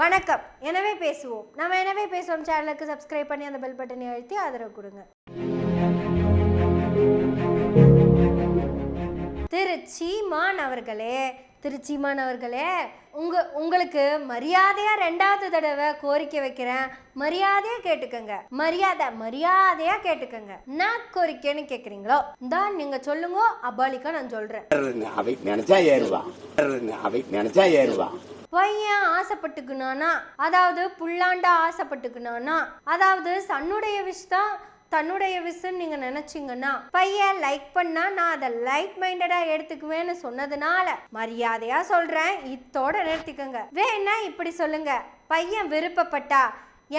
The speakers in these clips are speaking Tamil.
வணக்கம். எனவே பேசுவோம். நம்ம எனவே பேசுவோம். சேனலுக்கு சப்ஸ்கிரைப் பண்ணி அந்த பெல் பட்டனை அழுத்தி ஆதரவு கொடுங்க. திரு சீமான் அவர்களே திரு சீமான் அவர்களே உங்க உங்களுக்கு மரியாதையா ரெண்டாவது தடவை கோரிக்கை வைக்கிறேன். மரியாதையா கேட்டுக்கங்க. மரியாதை மரியாதையா கேட்டுக்கங்க. நான் கோரிக்கைன்னு கேக்குறீங்களோ? தான் நீங்க சொல்லுங்க. அபாலிக்கா நான் சொல்றேன். அவை நினைச்சா ஏறுவா. அவை நினைச்சா ஏறுவா. பையன் ஆசைப்பட்டுக்குனானா அதாவது புல்லாண்டா ஆசைப்பட்டுக்குனானா அதாவது தன்னுடைய விஷ் தான் தன்னுடைய விஷன்னு நீங்க நினைச்சீங்கன்னா பையன் லைக் பண்ணா நான் அதை லைக் மைண்டடா எடுத்துக்குவேன்னு சொன்னதுனால மரியாதையா சொல்றேன். இத்தோட நிறுத்திக்கோங்க. வேணா இப்படி சொல்லுங்க. பையன் விருப்பப்பட்டா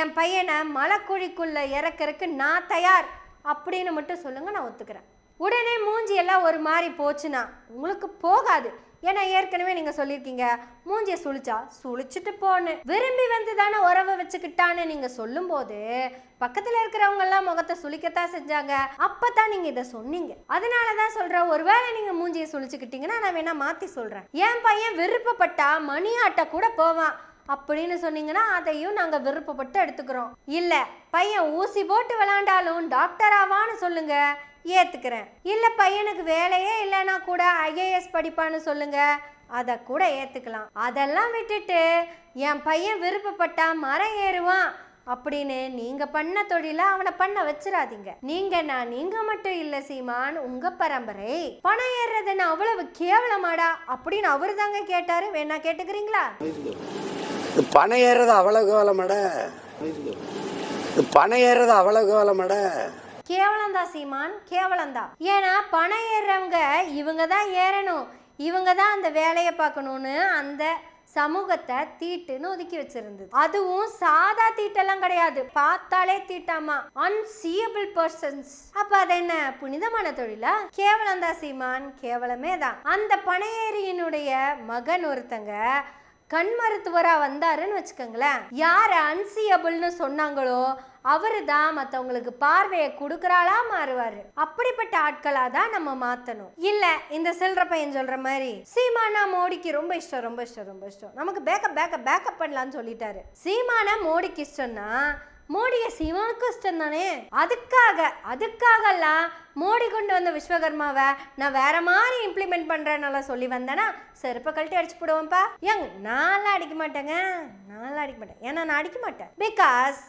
என் பையனை மலைக்குழிக்குள்ளே இறக்கறதுக்கு நான் தயார் அப்படின்னு மட்டும் சொல்லுங்க நான் ஒத்துக்கிறேன். உடனே மூஞ்சியெல்லாம் ஒரு மாதிரி போச்சுன்னா உங்களுக்கு போகாது. ஏன்னா ஏற்கனவே நீங்க சொல்லியிருக்கீங்க மூஞ்சிய சுழிச்சா சுழிச்சிட்டு போன்னு. விரும்பி வந்து தானே உறவை வச்சுக்கிட்டான்னு நீங்க சொல்லும்போது பக்கத்துல இருக்கிறவங்க எல்லாம் முகத்தை சுளிக்கத்தான் செஞ்சாங்க. அப்பதான் நீங்க இதை சொன்னீங்க. அதனால தான் சொல்றேன் ஒருவேளை நீங்க மூஞ்சிய சுழிச்சுக்கிட்டீங்கன்னா நான் வேணா மாத்தி சொல்றேன். என் பையன் விருப்பப்பட்டா மணி ஆட்ட கூட போவான். அப்படின்னு சொன்னீங்கன்னா அதையும் நாங்க விருப்பப்பட்டு எடுத்துக்கிறோம். இல்ல பையன் ஊசி போட்டு விளாண்டாலும் டாக்டர் ஆவான்னு ஏற்றுக்கிறேன் இல்லை பையனுக்கு வேலையே இல்லைன்னா கூட ஐஏஎஸ் படிப்பான்னு சொல்லுங்க. அதை கூட ஏற்றுக்கலாம் அதெல்லாம் விட்டுட்டு என் பையன் விருப்பப்பட்டா மரம் ஏறுவான் அப்படின்னு நீங்க பண்ண தொழில அவனை பண்ண வச்சிடாதீங்க நீங்க நான் நீங்க மட்டும் இல்ல சீமான் உங்க பரம்பரை. பணம் ஏறுறதுன்னு அவ்வளவு கேவலமாடா அப்படின்னு அவரு தாங்க கேட்டாரு. வேணா கேட்டுக்கிறீங்களா? பணம் ஏறது அவ்வளவு கோலமாட பணம் ஏறது அவ்வளவு கோலமாட கேவலம்தான் சீமான் கேவலம்தான். ஏன்னா பணம் ஏறுறவங்க இவங்க தான் ஏறணும். இவங்க தான் அந்த வேலையை பார்க்கணும்னு அந்த சமூகத்தை தீட்டுன்னு ஒதுக்கி வச்சிருந்தது. அதுவும் சாதா தீட்டெல்லாம் கிடையாது. பார்த்தாலே தீட்டாமா? அன்சியபிள் பர்சன்ஸ் அப்ப அது என்ன? புனிதமான தொழிலா? கேவலம் தான் சீமான் கேவலமே தான். அந்த பனையேரியினுடைய மகன் ஒருத்தங்க கண் மருத்துவராக வந்தாருன்னு வச்சுக்கோங்களேன். யார் அன்சியபிள்னு சொன்னாங்களோ அவரு தான் மற்றவங்களுக்கு பார்வையை கொடுக்குறாளா மாறுவார். அப்படிப்பட்ட ஆட்களாக தான் நம்ம மாற்றணும் இல்லை இந்த சில்லற பையன் சொல்கிற மாதிரி சீமானா மோடிக்கு ரொம்ப இஷ்டம் ரொம்ப இஷ்டம் ரொம்ப இஷ்டம். நமக்கு பேக்கப் பேக்கப் பேக்கப் பண்ணலான்னு சொல்லிட்டாரு. சீமானா மோடிக்கு இஷ்டம்னா மோடிய சிவனுக்கு இஷ்டம் தானே? அதுக்காக அதுக்காகலாம் மோடி கொண்டு வந்த விஸ்வகர்மாவை நான் வேற மாதிரி இம்ப்ளிமெண்ட் பண்றேன்னு சொல்லி வந்தேன்னா செருப்பை கழட்டி அடிச்சு போடுவேன்ப்பா ஏங்க நான்லாம் அடிக்க மாட்டேங்க. நான்லாம் அடிக்க மாட்டேன். ஏன்னா நான் அடிக்க மாட்டேன். Because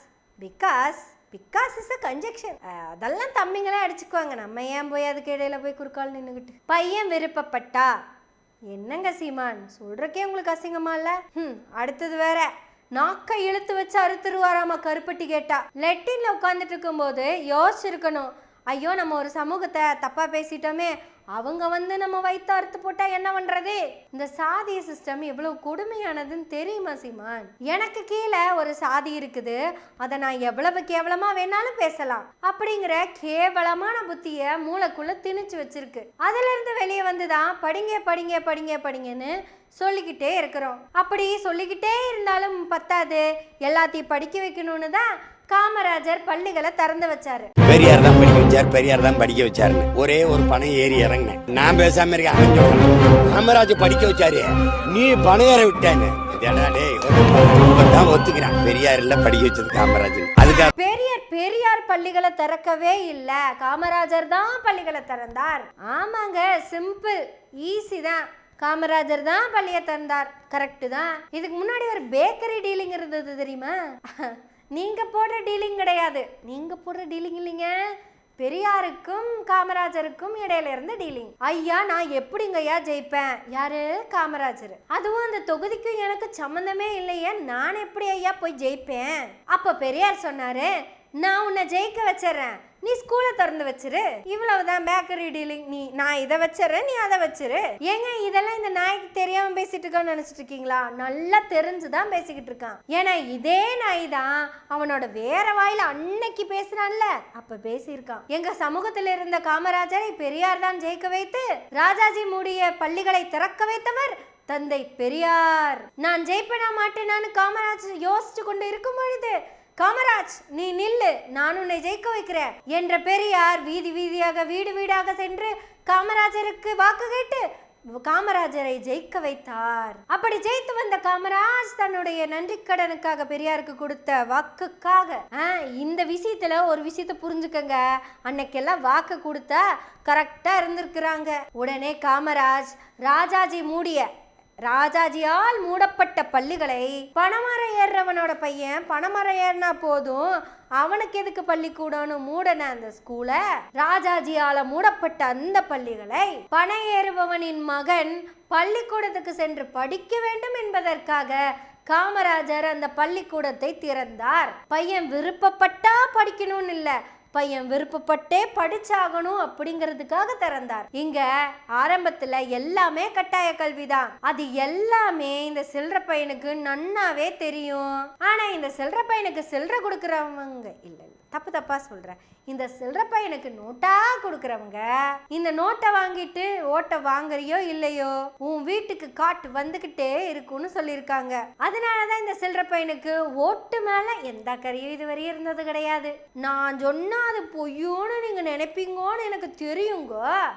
because because is a conjunction அதெல்லாம் தம்பிங்களே அடிச்சுக்குவாங்க. நம்ம ஏன் போய் அதுக்கு இடையில போய் குறுக்கால் நின்றுக்கிட்டு பையன் விருப்பப்பட்டா? என்னங்க சீமான்? சொல்கிறக்கே உங்களுக்கு அசிங்கமா இல்லை? ம் அடுத்தது வேற. நாக்கை இழுத்து வச்சு அறுத்துருவாராமா கருப்பட்டி கேட்டா? லெட்டின்ல உட்காந்துட்டு இருக்கும்போது யோசிச்சிருக்கணும். ஐயோ நம்ம ஒரு சமூகத்தை தப்பா பேசிட்டோமே அவங்க வந்து நம்ம வயிற்று அறுத்து போட்டா என்ன பண்றது? இந்த சாதிய சிஸ்டம் எவ்வளவு கொடுமையானதுன்னு தெரியுமா சீமான்? எனக்கு கீழே ஒரு சாதி இருக்குது. அதை நான் எவ்வளவு கேவலமா வேணாலும் பேசலாம். அப்படிங்கிற கேவலமான புத்திய மூளைக்குள்ள திணிச்சு வச்சிருக்கு. அதுல இருந்து வெளியே வந்துதான் படிங்க படிங்க படிங்க படிங்கன்னு சொல்லிக்கிட்டே இருக்கிறோம். அப்படி சொல்லிக்கிட்டே இருந்தாலும் பத்தாது. எல்லாத்தையும் படிக்க வைக்கணும்னு தான் காமராஜர் பள்ளிகளை திறந்து வச்சாரு. பெரியார் தான் படிக்க வச்சார் பெரியார் தான் படிக்க வச்சாருன்னு. ஒரே ஒரு பணம் ஏறி இறங்கினேன். நான் பேசாம இருக்கேன் அவன் சொல்றான். காமராஜ் படிக்க வச்சாரு நீ பணம் ஏற விட்டான்னு. ஒத்துக்கிறான். பெரியார் இல்ல படிக்க வச்சது காமராஜ் அதுக்காக பெரியார் பெரியார் பள்ளிகளை திறக்கவே இல்ல. காமராஜர் தான் பள்ளிகளை திறந்தார். ஆமாங்க சிம்பிள் ஈஸி தான். காமராஜர் தான் பள்ளியை திறந்தார். கரெக்டு தான். இதுக்கு முன்னாடி ஒரு பேக்கரி டீலிங் இருந்தது தெரியுமா? நீங்கள் போடுற டீலிங் கிடையாது. நீங்கள் போடுற டீலிங் இல்லைங்க. பெரியாருக்கும் காமராஜருக்கும் இடையில இருந்த டீலிங். ஐயா நான் எப்படிங்கய்யா ஜெயிப்பேன்? யாரு? காமராஜர். அதுவும் அந்த தொகுதிக்கும் எனக்கு சம்மந்தமே இல்லையே. நான் எப்படி ஐயா போய் ஜெயிப்பேன்? அப்ப பெரியார் சொன்னாரு நான் உன்னை ஜெயிக்க வச்சிடுறேன். நீ ஸ்கூலை திறந்து வச்சிரு. இவ்வளவுதான் பேக்கரி டீலிங் நீ நான் இதை வச்சிடுறேன் நீ அதை வச்சிரு. ஏங்க இதெல்லாம் இந்த நாய்க்கு தெரியாம பேசிட்டு இருக்கான்னு நினைச்சிட்டு இருக்கீங்களா? நல்லா தெரிஞ்சுதான் பேசிக்கிட்டு இருக்கான். ஏன்னா இதே நாய் தான் அவனோட வேற வாயில அன்னைக்கு பேசுறான்ல. அப்ப பேசியிருக்கான். எங்க சமூகத்தில் இருந்த காமராஜரை பெரியார் தான் ஜெயிக்க வைத்து ராஜாஜி மூடிய பள்ளிகளை திறக்க வைத்தவர் தந்தை பெரியார். நான் ஜெயிப்பனா மாட்டேனான்னு காமராஜ் யோசிச்சு கொண்டு இருக்கும் பொழுது காமராஜ் நீ நில்லு நான் உன்னை ஜெயிக்க வைக்கிறேன் என்ற பெரியார் வீதி வீதியாக வீடு வீடாக சென்று காமராஜருக்கு வாக்கு கேட்டு காமராஜரை ஜெயிக்க வைத்தார். அப்படி ஜெயித்து வந்த காமராஜ் தன்னுடைய நன்றி கடனுக்காக பெரியாருக்கு கொடுத்த வாக்குக்காக ஆ, இந்த விஷயத்துல ஒரு விஷயத்த புரிஞ்சுக்கங்க. அன்னைக்கெல்லாம் வாக்கு கொடுத்தா கரெக்டா இருந்திருக்கிறாங்க. உடனே காமராஜ் ராஜாஜி மூடிய ராஜாஜியால் மூடப்பட்ட பள்ளிகளை பணமரம் ஏறுறவனோட பையன் பணமரம் ஏறினா போதும். அவனுக்கு எதுக்கு பள்ளிக்கூடம்னு மூடன அந்த ஸ்கூலை? ராஜாஜியால மூடப்பட்ட அந்த பள்ளிகளை பணம் ஏறுபவனின் மகன் பள்ளிக்கூடத்துக்கு சென்று படிக்க வேண்டும் என்பதற்காக காமராஜர் அந்த பள்ளிக்கூடத்தை திறந்தார். பையன் விருப்பப்பட்டா படிக்கணும்னு இல்லை. பையன் விருப்பப்பட்டே படிச்சாகணும் அப்படிங்கிறதுக்காக திறந்தார். இங்க ஆரம்பத்துல எல்லாமே கட்டாய கல்விதான். அது எல்லாமே இந்த சில்லற பையனுக்கு நன்னாவே தெரியும். ஆனா இந்த சில்லற பையனுக்கு சில்லற கொடுக்கறவங்க இல்லை தப்பு தப்பா சொல்றேன். இந்த சில்லற பையனுக்கு நோட்டா கொடுக்கறவங்க இந்த நோட்டை வாங்கிட்டு ஓட்டை வாங்குறியோ இல்லையோ உன் வீட்டுக்கு காட்டு வந்துகிட்டே இருக்கும்னு சொல்லியிருக்காங்க. அதனாலதான் இந்த சில்லற பையனுக்கு ஓட்டு மேல எந்த கறியும் இதுவரையும் இருந்தது கிடையாது. நான் சொன்ன அது பொய்யோன்னு நீங்கள் நினைப்பீங்கன்னு எனக்கு தெரியுங்க.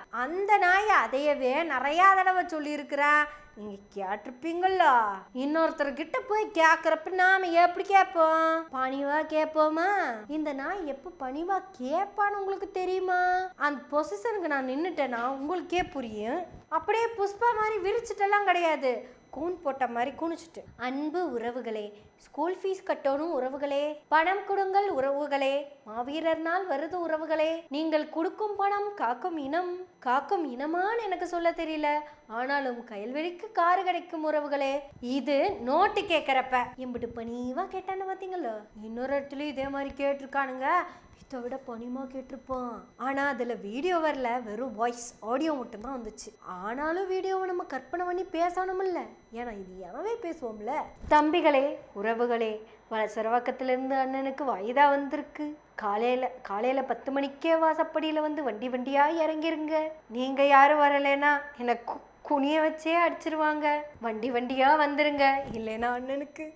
அந்த நாய் அதையவே நிறையா தடவை சொல்லியிருக்கிறேன் நீங்கள் கேட்டிருப்பீங்களா இன்னொருத்தர்கிட்ட போய் கேட்குறப்ப நாம் எப்படி கேட்போம்? பணிவாக கேட்போமா? இந்த நாய் எப்போ பணிவா கேட்பான்னு உங்களுக்கு தெரியுமா? அந்த பொசிஷனுக்கு நான் நின்றுட்டேன்னா உங்களுக்கே புரியும். அப்படியே புஷ்பா மாதிரி விரிச்சிட்டெல்லாம் கிடையாது. கூன் போட்ட மாதிரி குனிச்சிட்டு அன்பு உறவுகளே ஸ்கூல் ஃபீஸ் கட்டணும் உறவுகளே. பணம் கொடுங்கள் உறவுகளே. மாவீரர் நாள் வருது உறவுகளே. நீங்கள் கொடுக்கும் பணம் காக்கும் இனம். காக்கும் இனமான்னு எனக்கு சொல்ல தெரியல. ஆனாலும் கயல்வெளிக்கு காரு கிடைக்கும் உறவுகளே. இது நோட்டு கேட்கறப்ப. எம்பிட்டு பணிவா கேட்டான்னு பார்த்தீங்களோ இன்னொரு இடத்துலயும் இதே மாதிரி கேட்டிருக்கானுங்க. இதை விட பணிமா கேட்டிருப்பான். ஆனால் அதில் வீடியோ வரல. வெறும் வாய்ஸ் ஆடியோ மட்டும்தான் வந்துச்சு. ஆனாலும் வீடியோவை நம்ம கற்பனை பண்ணி பேசணுமில்ல ஏன்னா இது எனவே பேசுவோம்ல. தம்பிகளே உறவுகளே வளசரவாக்கத்திலிருந்து அண்ணனுக்கு வயதாக வந்திருக்கு. காலையில் காலையில் பத்து மணிக்கே வாசப்படியில் வந்து வண்டி வண்டியாக இறங்கிருங்க. நீங்கள் யாரும் வரலைன்னா எனக்கு குனிய வச்சே அடிச்சிருவாங்க. வண்டி வண்டியாக வந்துருங்க. இல்லைன்னா அண்ணனுக்கு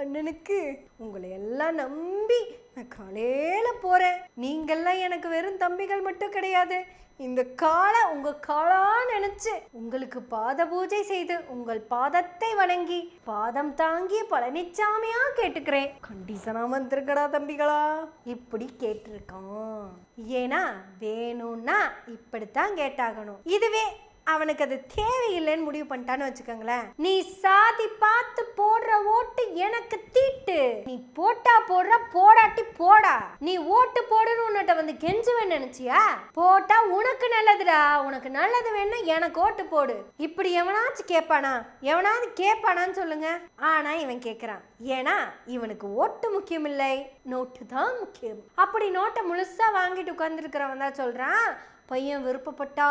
அண்ணனுக்கு உங்களை எல்லாம் நம்பி நான் போகிறேன் நீங்கள்லாம் எனக்கு வெறும் தம்பிகள் மட்டும் கிடையாது. இந்த காலை உங்கள் காலா நினச்சி உங்களுக்கு பாத பூஜை செய்து உங்கள் பாதத்தை வணங்கி பாதம் தாங்கி பழனிச்சாமியா கேட்டுக்கிறேன். கண்டிஷனா வந்திருக்கடா தம்பிகளா? இப்படி கேட்டிருக்கான். ஏன்னா வேணும்னா இப்படித்தான் கேட்டாகணும். இதுவே அவனுக்கு அது தேவையில்லைன்னு முடிவு பண்ணிட்டான்னு வச்சுக்கோங்களேன். நீ சாதி பார்த்து போடுற ஓட்டு எனக்கு தீட்டு. நீ போட்டா போடுற போடாட்டி போடா. நீ ஓட்டு போடுன்னு உன்னிட்ட வந்து கெஞ்சுவேன் நினைச்சியா? போட்டா உனக்கு நல்லதுடா. உனக்கு நல்லது வேணா எனக்கு ஓட்டு போடு. இப்படி எவனாச்சும் கேட்பானா? எவனாவது கேட்பானான்னு சொல்லுங்க. ஆனா இவன் கேட்கிறான். ஏன்னா இவனுக்கு ஓட்டு முக்கியம் இல்லை நோட்டு தான் முக்கியம். அப்படி நோட்டை முழுசா வாங்கிட்டு உட்கார்ந்துருக்கிறவன் தான் சொல்றான். பையன் விருப்பப்பட்டா?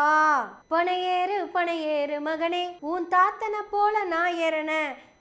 பனையேறு பனையேறு மகனே உன் தாத்தனை போல நான் ஏறன.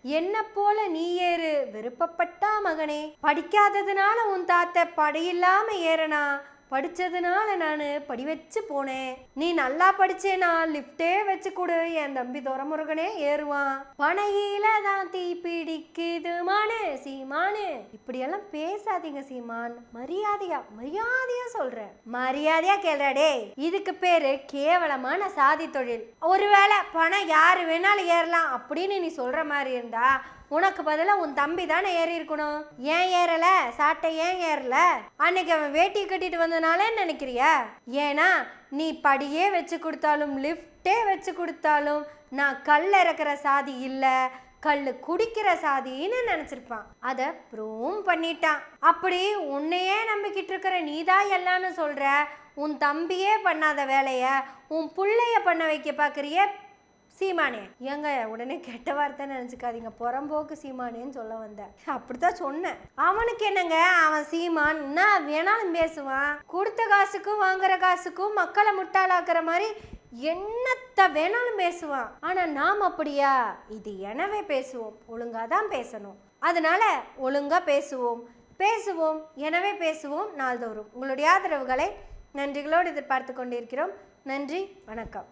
என்ன போல நீ ஏறு. விருப்பப்பட்டா மகனே படிக்காததுனால உன் தாத்த படையில்லாம ஏறனா? படித்ததுனால நான் படி வச்சு போனேன். நீ நல்லா படிச்சேனா லிஃப்டே வச்சு கொடு என் தம்பி துரமுருகனே ஏறுவான். பனையில தான் தீ பிடிக்குது மானு சீமானு. இப்படியெல்லாம் பேசாதீங்க சீமான். மரியாதையா மரியாதையா சொல்றேன் மரியாதையா கேள்றாடே இதுக்கு பேரு கேவலமான சாதி தொழில். ஒருவேளை பணம் யாரு வேணாலும் ஏறலாம் அப்படின்னு நீ சொல்ற மாதிரி இருந்தா உனக்கு பதிலாக உன் தம்பி தானே ஏறி இருக்கணும். ஏன் ஏறல? சாட்டை ஏன் ஏறல? அன்னைக்கு அவன் வேட்டி கட்டிட்டு வந்தனாலே நினைக்கிறியா? ஏன்னா நீ படியே வச்சு கொடுத்தாலும் லிஃப்டே வச்சு கொடுத்தாலும் நான் கல் இறக்குற சாதி இல்லை கல் குடிக்கிற சாதின்னு நினச்சிருப்பான். அதை ப்ரூவும் பண்ணிட்டான். அப்படி உன்னையே நம்பிக்கிட்டு இருக்கிற நீதான் எல்லாம்னு சொல்கிற உன் தம்பியே பண்ணாத வேலையை உன் பிள்ளைய பண்ண வைக்க பார்க்குறிய சீமானே ஏங்க உடனே கெட்ட வார்த்தை நினச்சிக்காதீங்க. புறம்போக்கு சீமானேன்னு சொல்ல வந்தேன். அப்படித்தான் சொன்னேன். அவனுக்கு என்னங்க? அவன் சீமான். என்ன வேணாலும் பேசுவான். கொடுத்த காசுக்கும் வாங்குற காசுக்கும் மக்களை முட்டாளாக்குற மாதிரி என்னத்த வேணாலும் பேசுவான். ஆனா நாம் அப்படியா? இது எனவே பேசுவோம். ஒழுங்கா தான் பேசணும். அதனால ஒழுங்கா பேசுவோம். பேசுவோம். எனவே பேசுவோம் நாள்தோறும். உங்களுடைய ஆதரவுகளை நன்றிகளோடு எதிர்பார்த்து கொண்டிருக்கிறோம். நன்றி. வணக்கம்.